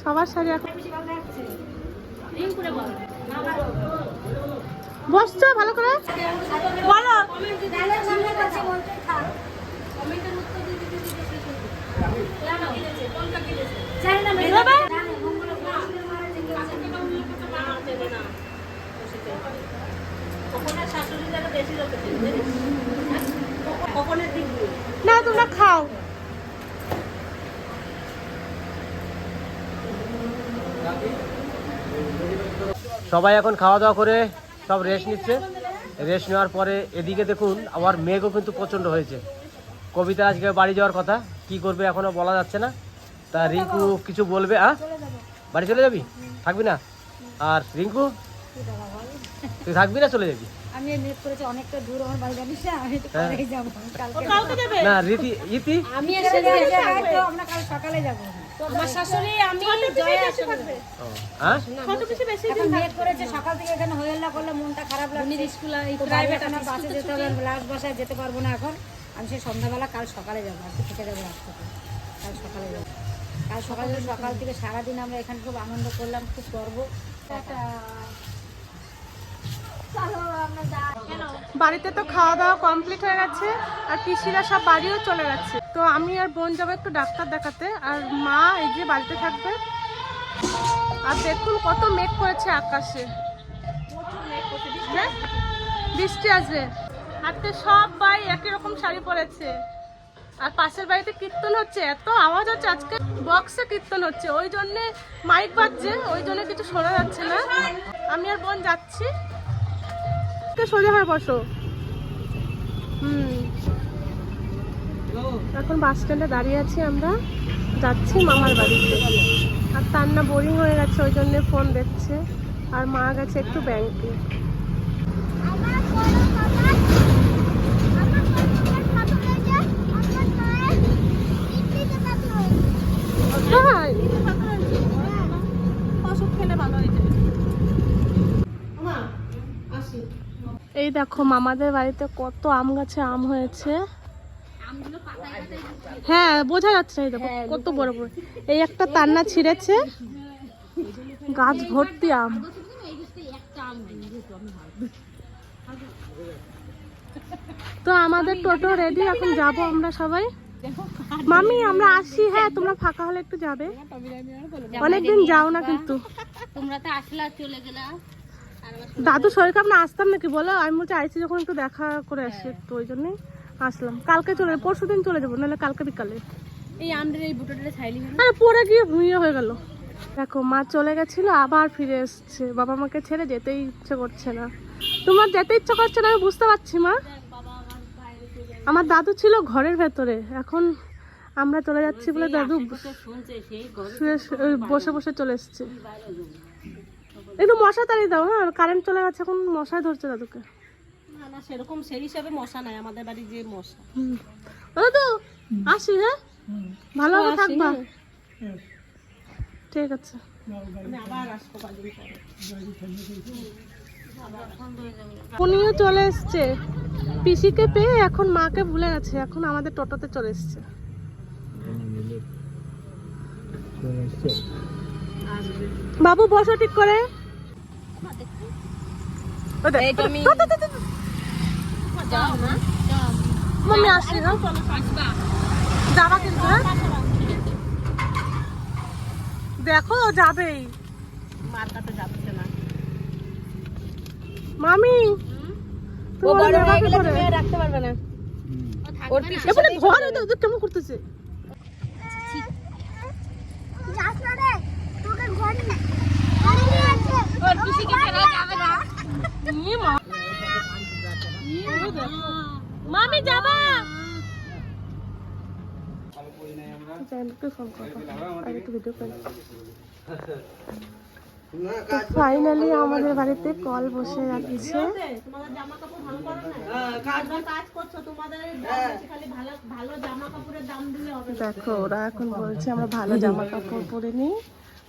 সবার শাড়ি এখন বসছো ভালো করে? বলো। না তোমরা খাও। সবাই এখন খাওয়া দাওয়া করে সব রেস্ট নিচ্ছে। রেস্ট নেওয়ার পরে এদিকে দেখুন আবার মেঘও কিন্তু প্রচণ্ড হয়েছে। কবিতা আজকে বাড়ি যাওয়ার কথা কি করবে এখনও বলা যাচ্ছে না। তা রিঙ্কু কিছু বলবে আ বাড়ি চলে যাবি? থাকবি না? আর রিঙ্কু? তুই থাকবি না চলে যাবি? আমি নেট করেছি অনেকটা দূর আমার বাড়ি জানিস না? আমি তো হ্যাঁ। না রীতি ইতি? আমি এসে তো আমরা কাল সকালে যাব। আমার শাশুড়ি আমি জয় হ্যাঁ? ছোট কিছু বেশি এখন নেট করেছে সকাল থেকে এখানে হয়ে করলে মনটা খারাপ লাগছে। স্কুল প্রাইভেট আমার বাসে যেতে হবে লাস্ট বাসায় যেতে পারব না এখন। আমি সেই সন্ধ্যাবেলা কাল সকালে যাব আজকে থেকে যাব রাত থেকে। কাল সকালে যাব। কাল সকালে সকাল থেকে সারাদিন আমরা এখানে খুব আনন্দ করলাম খুব গর্ব। বাড়িতে তো খাওয়া দাওয়া কমপ্লিট হয়ে গেছে, আর পিসিরা সব বাড়িও চলে গেছে। তো আমি আর বোন যাব একটু ডাক্তার দেখাতে, আর মা এই যে বাড়িতে থাকবে। আর দেখুন কত মেঘ করেছে আকাশে। হ্যাঁ? বৃষ্টি আসবে। আজকে সবাই একই রকম শাড়ি পরেছে। আর পাশের বাড়িতে কীর্তন হচ্ছে, এত আওয়াজ হচ্ছে আজকে। বক্সে কীর্তন হচ্ছে, ওই জন্যে মাইক বাজছে, ওই জন্য কিছু শোনা যাচ্ছে না। আমি আর বোন যাচ্ছি। কে সোজা হয়ে বসো। হুম। এখন বাস স্ট্যান্ডে দাঁড়িয়ে আছি আমরা। যাচ্ছি মামার বাড়িতে। আর তার না বোরিং হয়ে গেছে, ওই জন্য ফোন দেখছে। আর মা গেছে একটু ব্যাংকে ভালো হয়ে। যাবে এই দেখো, মামাদের বাড়িতে কত আম গাছে আম হয়েছে। হ্যাঁ বোঝা যাচ্ছে এই দেখো, কত বড় বড়। এই একটা তান্না ছিঁড়েছে। গাছ ভর্তি আম। তো আমাদের টোটো রেডি এখন যাব আমরা সবাই। মামি, আমরা আসি হ্যাঁ তোমরা ফাঁকা হলে একটু যাবে। অনেকদিন যাও না কিন্তু। তোমরা তো আসলা, চলে গেলা। দাদু শরীর খারাপ না আসতাম নাকি? বলো আমি বলছি আইসি যখন একটু দেখা করে আসি একটু ওই জন্যই আসলাম। কালকে চলে পরশু দিন চলে যাব নাহলে কালকে বিকালে। এই আমদের এই বুটোটা ছাইলি আরে পরে গিয়ে ভুঁইয়ে হয়ে গেল। দেখো মা চলে গেছিল আবার ফিরে এসছে। বাবা মাকে ছেড়ে যেতেই ইচ্ছে করছে না। তোমার যেতে ইচ্ছে করছে না আমি বুঝতে পারছি মা। আমার দাদু ছিল ঘরের ভেতরে। এখন আমরা চলে যাচ্ছি বলে দাদু শুয়ে শুয়ে- বসে বসে চলে এসছে। একটু মশা তাড়িয়ে দাও হ্যাঁ? কারেন্ট চলে গেছে এখন মশাই ধরছে দাদুকে। না না সেরকম সেই হিসাবে মশা নাই আমাদের বাড়ি যে মশা। আসি হ্যাঁ? ভালোভাবে থাকবা। ঠিক আছে। আমি আবার আসব উনিও চলে এসছে। পিসিকে পেয়ে এখন মাকে ভুলে গেছে এখন আমাদের টোটোতে চলে এসছে। বাবু বসো ঠিক করে। মাম্মি আসছি হ্যাঁ যাবা কিন্তু হ্যাঁ দেখো যাবেই মার কাছে যাচ্ছে না মামি ও বড় হয়ে গেলে তুমি রাখতে পারবে না ওর পিছনে এবারে ঘর ওদের ওদের কেমন করতেছে না। মামি যাবা ফাইনালি আমাদের বাড়িতে কল বসে যাচ্ছে তোমাদের জামা কাপড় ভালো করো না। তোমরা কাজ করছ তোমাদের খালি ভালো ভালো জামা কাপড়ের দাম দিলে হবে দেখো ওরা এখন বলছে আমরা ভালো জামা কাপড় পরে নিই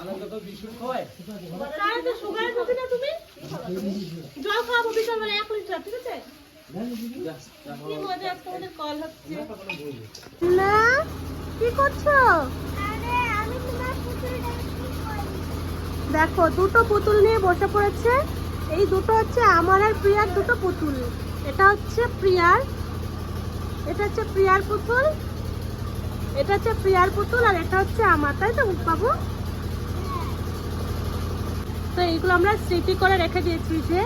আনন্দ তো বিস্কুট খাওয়ায় তাহলে তো সুগার রোগী না তুমি? জল খাওয়াবো বিকালবেলা এক লিটার ঠিক আছে? কি মজা আজকে আমাদের কল হচ্ছে। না কি করছ দেখো দুটো পুতুল নিয়ে বসে পড়েছে। এই দুটো হচ্ছে আমার আর প্রিয়ার দুটো পুতুল। এটা হচ্ছে প্রিয়ার এটা হচ্ছে প্রিয়ার পুতুল এটা হচ্ছে প্রিয়ার পুতুল আর এটা হচ্ছে আমার তাই তো বাবু তো এইগুলো আমরা স্মৃতি করে রেখে দিয়েছি যে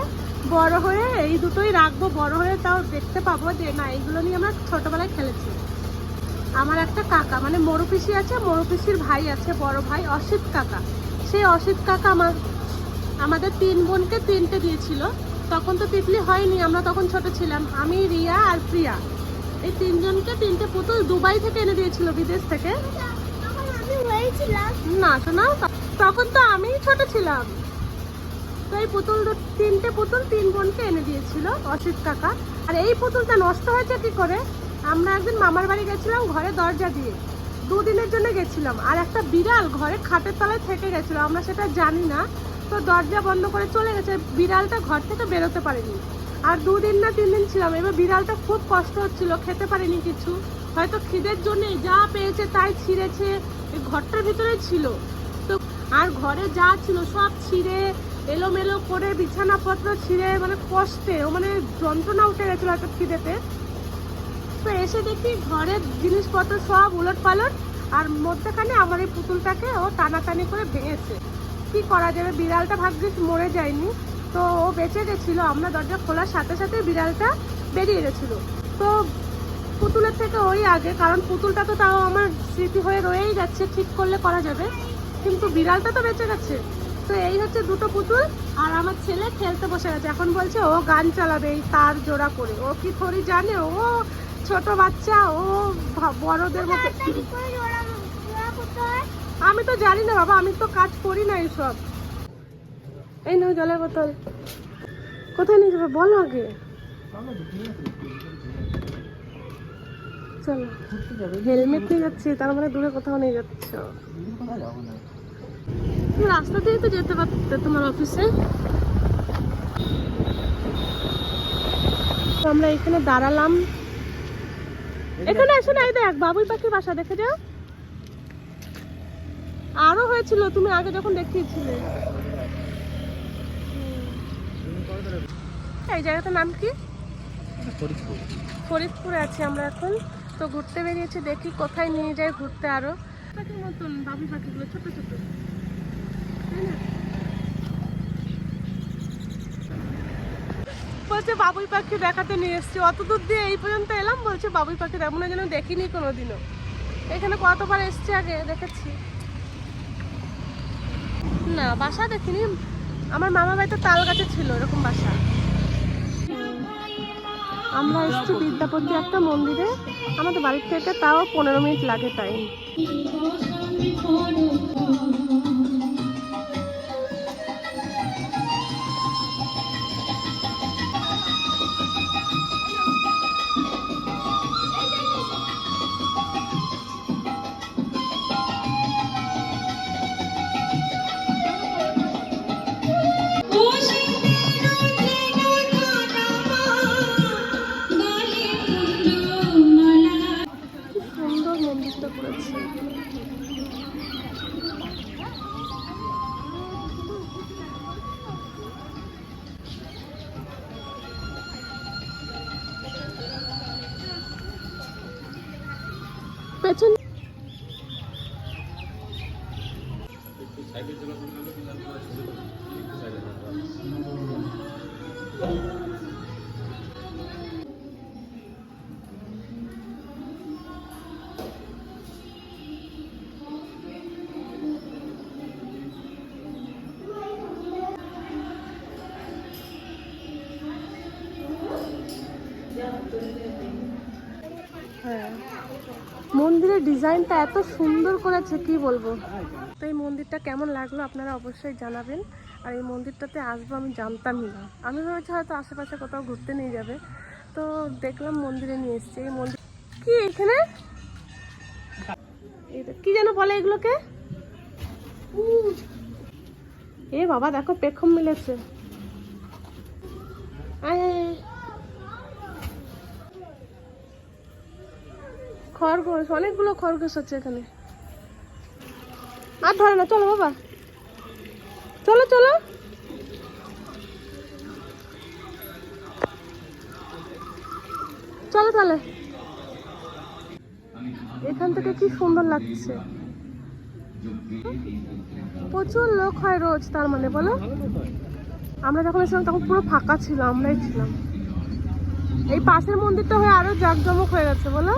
বড় হয়ে এই দুটোই রাখব বড় হয়ে তাও দেখতে পাবো যে না এইগুলো নিয়ে আমরা ছোটবেলায় খেলেছি। আমার একটা কাকা মানে মরু পিসি আছে মরু পিসির ভাই আছে বড় ভাই অসিত কাকা। সেই অসিত কাকা আমার আমাদের তিন বোনকে তিনটে দিয়েছিল। তখন তো তিতলি হয়নি আমরা তখন ছোট ছিলাম। আমি রিয়া আর প্রিয়া। এই তিনজনকে তিনটে পুতুল দুবাই থেকে এনে দিয়েছিল বিদেশ থেকে। না শোনা তখন তো আমি ছোট ছিলাম। তো এই পুতুল তিনটে পুতুল তিন বোনকে এনে দিয়েছিল, অসিত কাকা। আর এই পুতুলটা নষ্ট হয়েছে কি করে? আমরা একদিন মামার বাড়ি গেছিলাম ঘরে দরজা দিয়ে। দুদিনের জন্য গেছিলাম। আর একটা বিড়াল ঘরে খাটের তলায় থেকে গেছিল। আমরা সেটা জানি না। তো দরজা বন্ধ করে চলে গেছে। বিড়ালটা ঘর থেকে বেরোতে পারেনি। আর দুদিন না তিন দিন ছিলাম। এবার বিড়ালটা খুব কষ্ট হচ্ছিল। খেতে পারেনি কিছু। হয়তো খিদের জন্য যা পেয়েছে তাই ছিঁড়েছে। ঘরটার ভিতরে ছিল। তো আর ঘরে যা ছিল সব ছিঁড়ে এলোমেলো করে বিছানাপত্র ছিঁড়ে মানে কষ্টে, ও মানে যন্ত্রণা উঠে গেছিল একটা খিদেতে। তো এসে দেখি ঘরের জিনিসপত্র সব উলট পালট আর মধ্যখানে আমার এই পুতুলটাকে ও টানাটানি করে ভেঙেছে কি করা যাবে? বিড়ালটা ভাগ্যিস মরে যায়নি। তো ও বেঁচে গেছিল, আমরা দরজা খোলার সাথে সাথে বিড়ালটা বেরিয়ে গেছিল। তো পুতুলের থেকে ওই আগে, কারণ পুতুলটা তো তাও আমার স্মৃতি হয়ে রয়েই যাচ্ছে, ঠিক করলে করা যাবে। কিন্তু বিড়ালটা তো বেঁচে গেছে। তো এই হচ্ছে দুটো পুতুল আর আমার ছেলে খেলতে বসে গেছে। এখন বলছে ও গান চালাবে এই তার জোড়া করে। ও কি থরি জানে? ও ছোট বাচ্চা ও বড়দের মতো। আমি তো জানি না বাবা আমি তো কাজ করি না এইসব। এই নাও জলের বোতল। কোথায় নিয়ে যাবে? বলো আগে। চলো। হেলমেট নিয়ে যাচ্ছি তার মানে দূরে কোথাও নিয়ে যাচ্ছ। তুমি রাস্তা দিয়ে তো যেতে পারতে তোমার অফিসে আমরা এখানে দাঁড়ালাম। এখানে এসে না দেখ বাবুই পাখির বাসা দেখে যাও। আরও হয়েছিল তুমি আগে যখন দেখিয়েছিলে। এই জায়গাটার নাম কি? ফরিদপুরে। আছি আমরা এখন। তো ঘুরতে বেরিয়েছি দেখি কোথায় নিয়ে যায় ঘুরতে আরও। পাখির মতন বাবুই পাখিগুলো ছোট ছোট? বলছে, বাবুই পাখি দেখাতে নিয়ে এসছি। অত দূর দিয়ে এই পর্যন্ত এলাম, বলছে, বাবুই পাখি তেমন যেন দেখিনি কোনোদিনও। এখানে কতবার এসছি আগে দেখেছি। না, বাসা দেখিনি। আমার মামা বাড়িতে তাল গাছে ছিল, এরকম বাসা। আমরা এসেছি বিদ্যাপতি একটা মন্দিরে। আমাদের বাড়ির থেকে তাও পনেরো মিনিট লাগে টাইম ডিজাইনটা এত সুন্দর করেছে, কি বলব? তো এই মন্দিরটা কেমন লাগল আপনারা অবশ্যই জানাবেন। আর এই মন্দিরটাতে আসব আমি জানতামই না। আমি ভেবেছি হয়তো আশেপাশে কোথাও ঘুরতে নিয়ে যাবে। তো দেখলাম মন্দিরে নিয়ে এসছে। এই মন্দির কি এখানে? কি যেন বলে এগুলোকে? এ বাবা, দেখো, পেখম মিলেছে। আয়। খরগোশ, অনেকগুলো খরগোশ আছে এখানে। আর ধরে না, চলো বাবা। চলো চলো। চলো তাহলে। এখান থেকে কি সুন্দর লাগছে? প্রচুর লোক হয় রোজ, তার মানে বলো। আমরা যখন এসেছিলাম, তখন পুরো ফাঁকা ছিল, আমরাই ছিলাম। এই পাশের মন্দিরটা হয়ে আরও জাঁকজমক হয়ে গেছে, বলো।